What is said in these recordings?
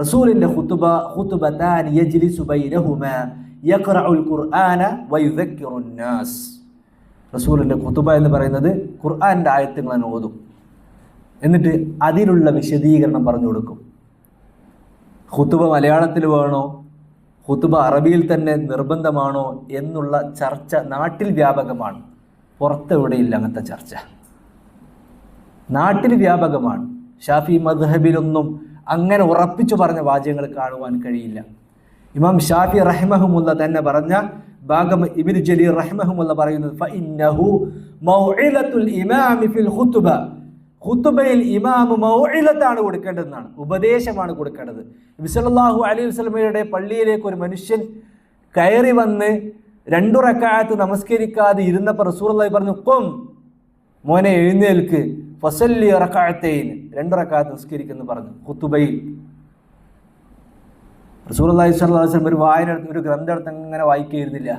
റസൂലിന്റെ ഖുതുബ ഖുതുബതാൻ യജ്ലിസു ബൈനഹുമ യഖറഉൽ ഖുർആന വയുദക്കിറുൻ നാസ്. റസൂലിന്റെ ഖുതുബ എന്ന് പറയുന്നത് ഖുർആന്റെ ആയത്തുകൾ ഓതും. എന്നിട്ട് അതിലുള്ള വിശദീകരണം പറഞ്ഞു കൊടുക്കും. ഖുതുബ മലയാളത്തിൽ വേണോ? ഖുതുബ അറബിയിൽ തന്നെ നിർബന്ധമാണോ? എന്നുള്ള ചർച്ച നാട്ടിൽ വ്യാപകമാണ്. പുറത്തെവിടെയില്ല അങ്ങനത്തെ ചർച്ച. നാട്ടിൽ വ്യാപകമാണ്. ഷാഫി മദ്ഹബിലൊന്നും അങ്ങനെ ഉറപ്പിച്ചു പറഞ്ഞ വാചകങ്ങൾ കാണുവാൻ കഴിയില്ല. ഇമാം ഷാഫി റഹ്മഹുമുല്ല തന്നെ പറഞ്ഞ ഭാഗം ഇബിൻ ജലീർ റഹ്മഹുമുല്ല പറയുന്നത് ഫഇന്നഹു ഇമാമ മൗഇലത്താണ് കൊടുക്കേണ്ടതെന്നാണ് ഉപദേശമാണ് കൊടുക്കേണ്ടത്. വിസലല്ലാഹു അലി അലൈഹി വസല്ലമയുടെ പള്ളിയിലേക്ക് ഒരു മനുഷ്യൻ കയറി വന്ന് രണ്ടു റക്കായത്ത് നമസ്കരിക്കാതെ ഇരുന്നപ്പോൾ റസൂലുള്ളാഹി പറഞ്ഞു കൊം മോനെ എഴുന്നേൽക്ക്. ഫസല്ലി റക്കായത്തേന് രണ്ട് റക്കാത്ത് നിസ്കരിക്കുന്നു പറഞ്ഞു സ്വല്ലല്ലാഹു അലൈഹി വസല്ലം ഒരു വായന എടുത്ത് ഒരു ഗ്രന്ഥം എടുത്ത് ഇങ്ങനെ വായിക്കുകയായിരുന്നില്ല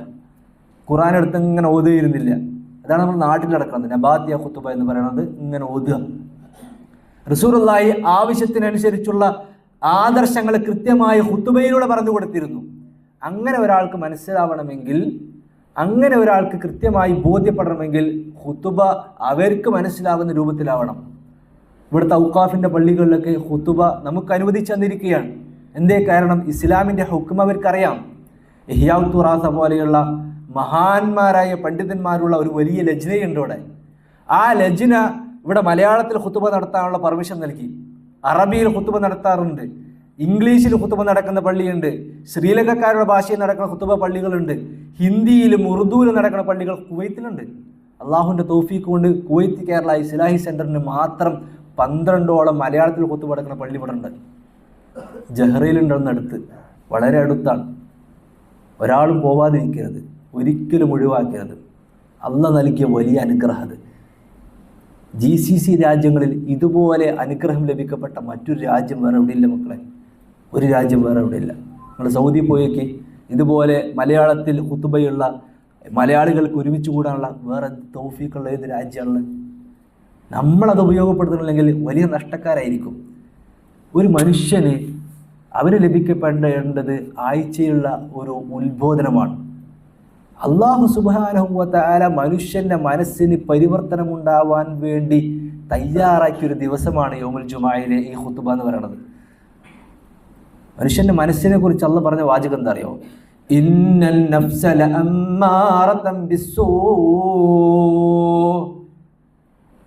ഖുറാൻ എടുത്ത് ഇങ്ങനെ ഓതുകയായിരുന്നില്ല. അതാണ് നമ്മൾ നാട്ടിൽ നടക്കുന്നത്. നബാത്തിയ ഖുത്തുബ എന്ന് പറയുന്നത് ഇങ്ങനെ ഓതുക. റസൂലുള്ളാഹി ആവശ്യത്തിനനുസരിച്ചുള്ള ആദർശങ്ങൾ കൃത്യമായി ഹുത്തുബയിലൂടെ പറഞ്ഞു കൊടുത്തിരുന്നു. അങ്ങനെ ഒരാൾക്ക് മനസ്സിലാവണമെങ്കിൽ അങ്ങനെ ഒരാൾക്ക് കൃത്യമായി ബോധ്യപ്പെടണമെങ്കിൽ ഹുത്തുബ അവർക്ക് മനസ്സിലാകുന്ന രൂപത്തിലാവണം. ഇവിടുത്തെ ഔക്കാഫിന്റെ പള്ളികളിലൊക്കെ ഹുത്തുബ നമുക്ക് അനുവദിച്ചു തന്നിരിക്കുകയാണ്. എന്തേ കാരണം? ഇസ്ലാമിന്റെ ഹുക്കും അവർക്കറിയാം. ഇഹിയാവ് തുറാസ പോലെയുള്ള മഹാന്മാരായ പണ്ഡിതന്മാരുള്ള ഒരു വലിയ ലജ്നയുണ്ട് ഇവിടെ ആ ലജ്ന ഇവിടെ മലയാളത്തിൽ ഹുത്തുബ നടത്താനുള്ള പെർമിഷൻ നൽകി. അറബിയിൽ ഹുത്തുബ നടത്താറുണ്ട്. ഇംഗ്ലീഷിൽ ഹുത്തുബ നടക്കുന്ന പള്ളിയുണ്ട്. ശ്രീലങ്കക്കാരുടെ ഭാഷയിൽ നടക്കുന്ന ഹുത്തുബ പള്ളികളുണ്ട്. ഹിന്ദിയിലും ഉറുദുവിലും നടക്കുന്ന പള്ളികൾ കുവൈത്തിലുണ്ട്. അള്ളാഹുവിന്റെ തോഫീക്ക് കൊണ്ട് കുവൈത്ത് കേരള ഇസ്ലാഹി സെന്ററിന് മാത്രം പന്ത്രണ്ടോളം മലയാളത്തിൽ ഹുത്തുബ നടക്കുന്ന പള്ളി ഇവിടെ ഉണ്ട് ജഹ്റയിലുണ്ടെന്നടുത്ത് വളരെ അടുത്താണ്. ഒരാളും പോവാതിരിക്കരുത്. ഒരിക്കലും ഒഴിവാക്കരുത്. അല്ല നൽകിയ വലിയ അനുഗ്രഹം ജി സി സി രാജ്യങ്ങളിൽ ഇതുപോലെ അനുഗ്രഹം ലഭിക്കപ്പെട്ട മറ്റൊരു രാജ്യം വേറെ എവിടെയില്ല മക്കളെ. ഒരു രാജ്യം വേറെ ഇല്ല. നമ്മൾ സൗദി പോയേക്ക്. ഇതുപോലെ മലയാളത്തിൽ കുത്തുബയുള്ള മലയാളികൾക്ക് ഒരുമിച്ച് കൂടാനുള്ള വേറെ തൗഫീക്കുള്ള ഏത് രാജ്യമാണ്? നമ്മളത് ഉപയോഗപ്പെടുത്തുന്നില്ലെങ്കിൽ വലിയ നഷ്ടക്കാരായിരിക്കും. ഒരു മനുഷ്യന് അവന് ലഭിക്കപ്പെടേണ്ടത് ആഴ്ചയുള്ള ഒരു ഉത്ബോധനമാണ്. അള്ളാഹു സുബാനഹുവല മനുഷ്യന്റെ മനസ്സിന് പരിവർത്തനമുണ്ടാവാൻ വേണ്ടി തയ്യാറാക്കിയൊരു ദിവസമാണ് യോമുൽ ജുമായിലെ ഈ ഹുത്തുബ എന്ന് പറയുന്നത്. മനുഷ്യന്റെ മനസ്സിനെ കുറിച്ച് അള്ള പറഞ്ഞ വാചകം എന്താ അറിയോ? ഇന്നൽ നഫ്സല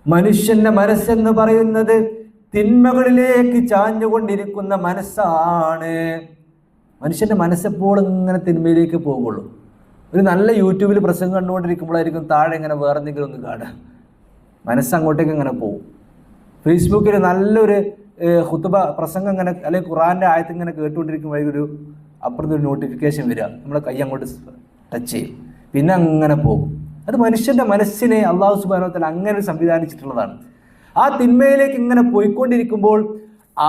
മനുഷ്യന്റെ മനസ്സെന്ന് പറയുന്നത് തിന്മകളിലേക്ക് ചാഞ്ഞുകൊണ്ടിരിക്കുന്ന മനസ്സാണ്. മനുഷ്യന്റെ മനസ്സെപ്പോഴും ഇങ്ങനെ തിന്മയിലേക്ക് പോകുള്ളൂ. ഒരു നല്ല യൂട്യൂബിൽ പ്രസംഗം കണ്ടുകൊണ്ടിരിക്കുമ്പോഴായിരിക്കും താഴെ ഇങ്ങനെ വേറെ എന്തെങ്കിലും ഒന്ന് കാണുക. മനസ്സങ്ങോട്ടേക്ക് ഇങ്ങനെ പോകും. ഫേസ്ബുക്കിൽ നല്ലൊരു ഹുത്തുബ പ്രസംഗം ഇങ്ങനെ അല്ലെങ്കിൽ ഖുറാന്റെ ആയത്ത് ഇങ്ങനെ കേട്ടുകൊണ്ടിരിക്കുമ്പോൾ ഒരു അപ്പുറത്തൊരു നോട്ടിഫിക്കേഷൻ വരിക. നമ്മളെ കൈ അങ്ങോട്ട് ടച്ച് ചെയ്യും. പിന്നെ അങ്ങനെ പോകും. അത് മനുഷ്യന്റെ മനസ്സിനെ അള്ളാഹു സുബാനോത്തൽ അങ്ങനെ സംവിധാനിച്ചിട്ടുള്ളതാണ്. ആ തിന്മയിലേക്ക് ഇങ്ങനെ പോയിക്കൊണ്ടിരിക്കുമ്പോൾ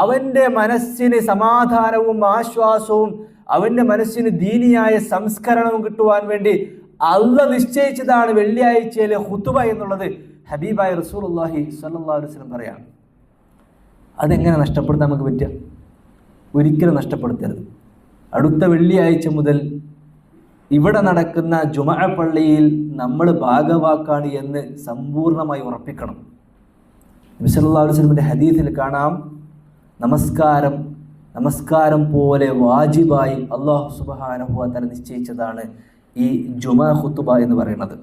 അവന്റെ മനസ്സിന് സമാധാനവും ആശ്വാസവും അവന്റെ മനസ്സിന് ദീനിയായ സംസ്കരണവും കിട്ടുവാൻ വേണ്ടി അള്ള നിശ്ചയിച്ചതാണ് വെള്ളിയാഴ്ചയിലെ ഹുത്തുബ എന്നുള്ളത് ഹബീബായ റസൂലുള്ളാഹി അള്ളാഹി വസല്ലം പറയാണ്. അതെങ്ങനെ നഷ്ടപ്പെടുത്താൻ നമുക്ക് പറ്റുക? ഒരിക്കലും നഷ്ടപ്പെടുത്തരുത്. അടുത്ത വെള്ളിയാഴ്ച മുതൽ ഇവിടെ നടക്കുന്ന ജുമഅ പള്ളിയിൽ നമ്മൾ ഭാഗവാക്കാണ് എന്ന് സമ്പൂർണമായി ഉറപ്പിക്കണം. നബി സല്ലല്ലാഹു അലൈഹി വസല്ലമിന്റെ ഹദീസിൽ കാണാം നമസ്കാരം നമസ്കാരം പോലെ വാജിബായി അള്ളാഹു സുബാനഹുഅ തല നിശ്ചയിച്ചതാണ് ഈ ജുമ ഹുത്തുബ എന്ന് പറയുന്നത്.